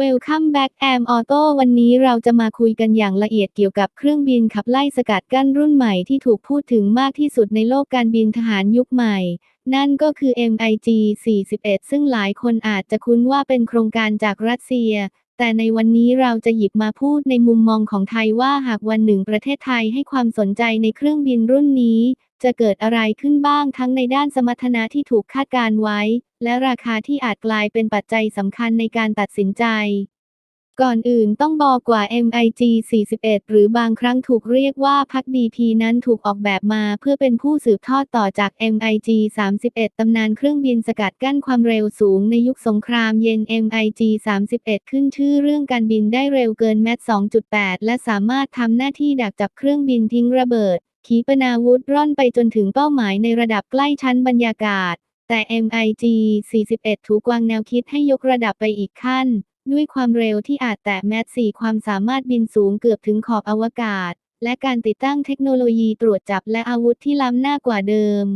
Welcome back Am Auto วันนี้เราจะมาคุยกันอย่างละเอียดเกี่ยวกับเครื่องบินขับไล่สกัดกั้นรุ่นใหม่ที่ถูกพูดถึงมากที่สุดในโลกการบินทหารยุคใหม่ นั่นก็คือ MiG 41 ซึ่งหลายคนอาจจะคุ้นว่าเป็นโครงการจากรัสเซีย แต่ในวันนี้เราจะหยิบมาพูดในมุมมองของไทยว่าหากวันหนึ่งประเทศไทยให้ความสนใจในเครื่องบินรุ่นนี้ จะเกิดอะไรขึ้นบ้างทั้งในด้านสมรรถนะที่ถูกคาดการไว้ และราคาที่อาจกลายเป็นปัจจัยสำคัญในการตัดสินใจ ก่อนอื่นต้องบอกว่า MiG 41 หรือบางครั้งถูกเรียกว่าพัก DP นั้นถูกออกแบบมาเพื่อเป็นผู้สืบทอดต่อจาก MiG 31 ตำนานเครื่องบินสกัดกั้นความเร็วสูงในยุคสงครามเย็น MiG 31 ขึ้นชื่อเรื่องการบินได้เร็วเกินแมท2.8 และสามารถทำหน้าที่ดักจับเครื่องบินทิ้งระเบิด ขีปนาวุธร่อนไปจนถึงเป้าหมายในระดับใกล้ชั้นบรรยากาศ แต่ MiG 41 ถูกวางแนวคิดให้ยกระดับไปอีกขั้น ด้วยความเร็วที่อาจแตะแมท4ความสามารถบินสูงเกือบถึงขอบอวกาศ และการติดตั้งเทคโนโลยีตรวจจับและอาวุธที่ล้ำหน้ากว่าเดิม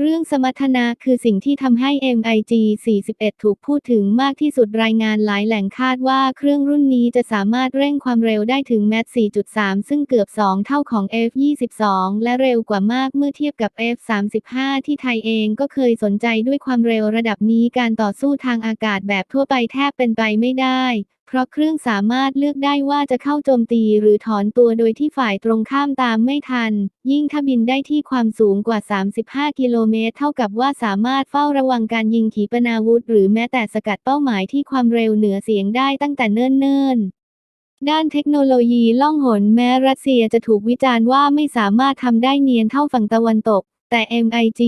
เรื่องสมรรถนะคือสิ่งที่ทำให้ MiG 41 ถูกพูดถึงมากที่สุดรายงานหลายแหล่งคาดว่าเครื่องรุ่นนี้จะสามารถเร่งความเร็วได้ถึงแมท4.3 ซึ่งเกือบ 2 เท่าของ F22 และเร็วกว่ามากเมื่อเทียบกับ F35 ที่ไทยเองก็เคยสนใจด้วยความเร็วระดับนี้การต่อสู้ทางอากาศแบบทั่วไปแทบเป็นไปไม่ได้ ราะเครื่องสามารถเลือกได้ว่าจะเข้าโจมตีหรือถอนตัวโดยที่ฝ่ายตรงข้ามตามไม่ทัน ยิ่งถ้าบินได้ที่ความสูงกว่า 35 กิโลเมตร เท่ากับว่าสามารถเฝ้าระวังการยิงขีปนาวุธ หรือแม้แต่สกัดเป้าหมายที่ความเร็วเหนือเสียงได้ตั้งแต่เนิ่นๆด้านเทคโนโลยีล่องหนแม้รัสเซียจะถูกวิจารณ์ว่าไม่สามารถทำได้เนียนเท่าฝั่งตะวันตก แต่ MiG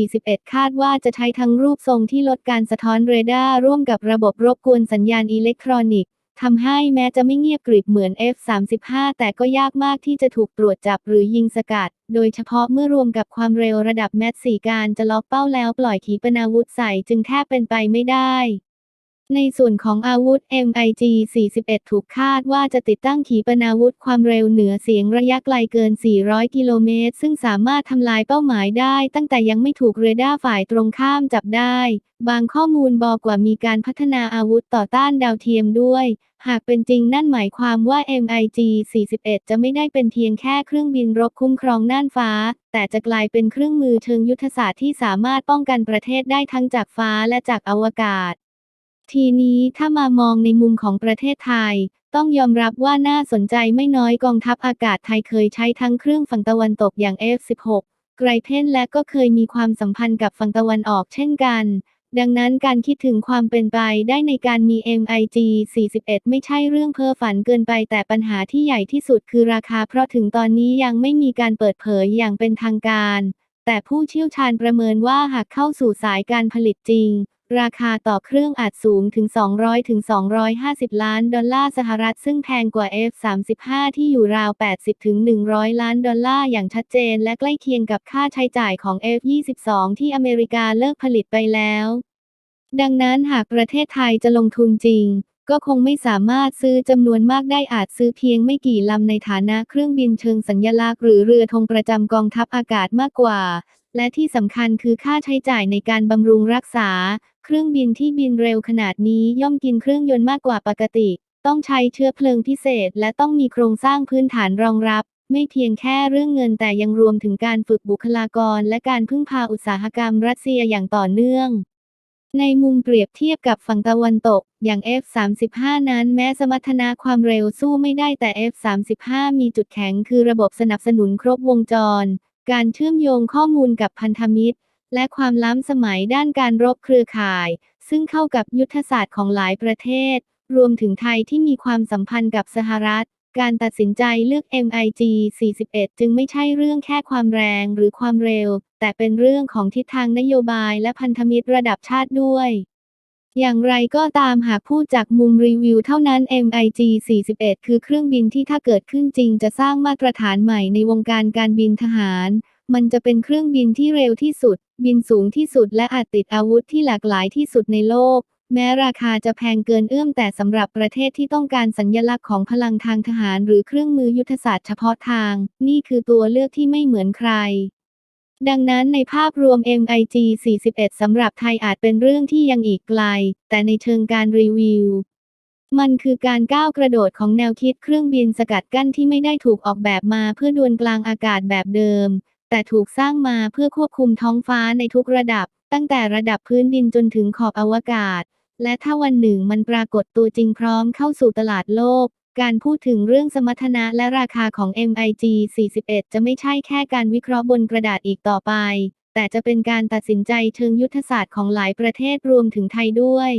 41 คาดว่าจะใช้ทั้งรูปทรงที่ลดการสะท้อนเรดาร์ร่วมกับระบบรบกวนสัญญาณอิเล็กทรอนิกส์ ทำให้แม้จะไม่เงียบกริบเหมือน F35 แต่ก็ยากมากที่จะถูกตรวจจับหรือยิงสกัด โดยเฉพาะเมื่อรวมกับความเร็วระดับแมท4การจะล็อกเป้าแล้วปล่อยขีปนาวุธใส่จึงแทบเป็นไปไม่ได้ ในส่วนของอาวุธ MiG 41 ถูกคาดว่าจะติดตั้งขีปนาวุธความเร็วเหนือเสียงระยะไกลเกิน 400 กิโลเมตร ซึ่งสามารถทำลายเป้าหมายได้ ตั้งแต่ยังไม่ถูกเรดาร์ฝ่ายตรงข้ามจับได้ บางข้อมูลบอกว่ามีการพัฒนาอาวุธต่อต้านดาวเทียมด้วย หากเป็นจริงนั่นหมายความว่า MiG 41 จะไม่ได้เป็นเพียงแค่เครื่องบินรบคุ้มครองน่านฟ้า แต่จะกลายเป็นเครื่องมือเชิงยุทธศาสตร์ที่สามารถป้องกันประเทศได้ทั้งจากฟ้าและจากอวกาศ ทีนี้ถ้ามามองในมุมของประเทศไทย ต้องยอมรับว่าน่าสนใจไม่น้อยกองทัพอากาศไทยเคยใช้ทั้งเครื่องฝั่งตะวันตกอย่าง F16 ไกรเพนและก็เคยมีความสัมพันธ์กับฝั่งตะวันออกเช่นกัน ดังนั้นการคิดถึงความเป็นไปได้ในการมี MiG 41 ไม่ใช่เรื่องเพ้อฝันเกินไปแต่ปัญหาที่ใหญ่ที่สุดคือราคาเพราะถึงตอนนี้ยังไม่มีการเปิดเผยอย่างเป็นทางการ แต่ผู้เชี่ยวชาญประเมินว่าหากเข้าสู่สายการผลิตจริง ราคาต่อเครื่องอาจสูงถึง 200 ถึง 250 ล้านดอลลาร์สหรัฐ ซึ่งแพงกว่า F35 ที่อยู่ราว 80 ถึง 100 ล้านดอลลาร์อย่างชัดเจน และใกล้เคียงกับค่าใช้จ่ายของ F22 ที่อเมริกาเลิกผลิตไปแล้ว ดังนั้นหากประเทศไทยจะลงทุนจริง ก็คงไม่สามารถซื้อจำนวนมากได้อาจซื้อเพียงไม่กี่ลำในฐานะเครื่องบินเชิงสัญญลักษณ์หรือเรือธงประจำกองทัพอากาศมากกว่า และที่สำคัญคือค่าใช้จ่ายในการบำรุงรักษา เครื่องบินที่บินเร็วขนาดนี้ย่อมกินเครื่องยนต์มากกว่าปกติ ต้องใช้เชื้อเพลิงพิเศษ และต้องมีโครงสร้างพื้นฐานรองรับ ไม่เพียงแค่เรื่องเงินแต่ยังรวมถึงการฝึกบุคลากร และการพึ่งพาอุตสาหกรรมรัสเซียอย่างต่อเนื่องในมุมเปรียบเทียบกับฝั่งตะวันตก อย่าง F35 นั้นแม้สมรรถนะความเร็วสู้ไม่ได้แต่ F35 มีจุดแข็งคือระบบสนับสนุนครบวงจร การเชื่อมโยงข้อมูลกับพันธมิตร และความล้ำสมัยด้านการรบเครือข่าย ซึ่งเข้ากับยุทธศาสตร์ของหลายประเทศ รวมถึงไทยที่มีความสัมพันธ์กับสหรัฐ การตัดสินใจเลือก MiG 41 จึงไม่ใช่เรื่องแค่ความแรงหรือความเร็ว แต่เป็นเรื่องของทิศทางนโยบายและพันธมิตรระดับชาติด้วยอย่างไรก็ตามหากพูดจากมุมรีวิวเท่านั้น MiG 41 คือเครื่องบินที่ถ้าเกิดขึ้นจริงจะสร้างมาตรฐานใหม่ในวงการการบินทหาร มันจะเป็นเครื่องบินที่เร็วที่สุด บินสูงที่สุดและอาจติดอาวุธที่หลากหลายที่สุดในโลก แม้ราคาจะแพงเกินเอื้อมแต่สำหรับประเทศที่ต้องการสัญญลักษณ์ของพลังทางทหารหรือเครื่องมือยุทธศาสตร์เฉพาะทาง นี่คือตัวเลือกที่ไม่เหมือนใครดังนั้นในภาพรวม MiG 41 สำหรับไทยอาจเป็นเรื่องที่ยังอีกไกล แต่ในเชิงการรีวิว มันคือการก้าวกระโดดของแนวคิดเครื่องบินสกัดกั้นที่ไม่ได้ถูกออกแบบมาเพื่อดวลกลางอากาศแบบเดิม แต่ถูกสร้างมาเพื่อควบคุมท้องฟ้าในทุกระดับ ตั้งแต่ระดับพื้นดินจนถึงขอบอวกาศ และถ้าวันหนึ่งมันปรากฏตัวจริงพร้อมเข้าสู่ตลาดโลก การพูดถึงเรื่องสมรรถนะและราคาของ MiG 41 จะไม่ใช่แค่การวิเคราะห์บนกระดาษอีกต่อไป แต่จะเป็นการตัดสินใจเชิงยุทธศาสตร์ของหลายประเทศรวมถึงไทยด้วย